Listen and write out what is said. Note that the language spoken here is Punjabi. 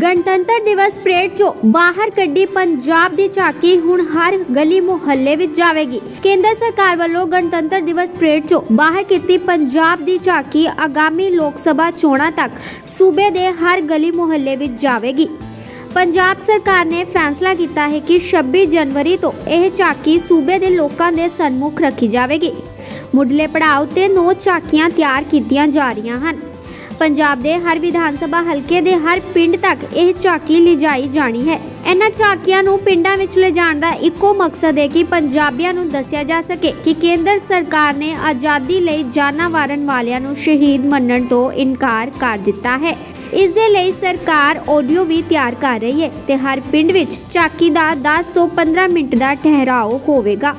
ਗਣਤੰਤਰ ਦਿਵਸ ਪਰੇਡ 'ਚੋਂ ਬਾਹਰ ਕੱਢੀ ਪੰਜਾਬ ਦੀ ਝਾਕੀ ਹੁਣ ਹਰ ਗਲੀ ਮੁਹੱਲੇ ਵਿੱਚ ਜਾਵੇਗੀ। ਕੇਂਦਰ ਸਰਕਾਰ ਵੱਲੋਂ ਗਣਤੰਤਰ ਦਿਵਸ ਪਰੇਡ 'ਚੋਂ ਬਾਹਰ ਕੀਤੀ ਪੰਜਾਬ ਦੀ ਝਾਕੀ ਆਗਾਮੀ ਲੋਕ ਸਭਾ ਚੋਣਾਂ ਤੱਕ ਸੂਬੇ ਦੇ ਹਰ ਗਲੀ ਮੁਹੱਲੇ ਵਿੱਚ ਜਾਵੇਗੀ। ਪੰਜਾਬ ਸਰਕਾਰ ਨੇ ਫੈਸਲਾ ਕੀਤਾ ਹੈ ਕਿ 26 ਜਨਵਰੀ ਤੋਂ ਇਹ ਝਾਕੀ ਸੂਬੇ ਦੇ ਲੋਕਾਂ ਦੇ ਸਨਮੁਖ ਰੱਖੀ ਜਾਵੇਗੀ। ਮੁੱਢਲੇ ਪੜਾਅ ਉਤੇ ਨੌ ਝਾਕੀਆਂ ਤਿਆਰ ਕੀਤੀਆਂ ਜਾ ਰਹੀਆਂ ਹਨ। ਪੰਜਾਬ ਦੇ ਹਰ ਵਿਧਾਨ ਸਭਾ ਹਲਕੇ ਦੇ ਹਰ ਪਿੰਡ ਤੱਕ ਇਹ ਝਾਕੀ ਲਿਜਾਈ ਜਾਣੀ ਹੈ। ਇਹਨਾਂ ਝਾਕੀਆਂ ਨੂੰ ਪਿੰਡਾਂ ਵਿੱਚ ਲਿਜਾਣ ਦਾ ਇੱਕੋ ਮਕਸਦ ਹੈ ਕਿ ਪੰਜਾਬੀਆਂ ਨੂੰ ਦੱਸਿਆ ਜਾ ਸਕੇ ਕਿ ਕੇਂਦਰ ਸਰਕਾਰ ਨੇ ਆਜ਼ਾਦੀ ਲਈ ਜਾਨਾਂ ਵਾਰਨ ਵਾਲਿਆਂ ਨੂੰ ਸ਼ਹੀਦ ਮੰਨਣ ਤੋਂ ਇਨਕਾਰ ਕਰ ਦਿੱਤਾ ਹੈ। ਇਸ ਦੇ ਲਈ ਸਰਕਾਰ ਆਡੀਓ ਵੀ ਤਿਆਰ ਕਰ ਰਹੀ ਹੈ ਤੇ ਹਰ ਪਿੰਡ ਵਿੱਚ ਝਾਕੀ ਦਾ 10 ਤੋਂ 15 ਮਿੰਟ ਦਾ ਠਹਿਰਾਓ ਹੋਵੇਗਾ।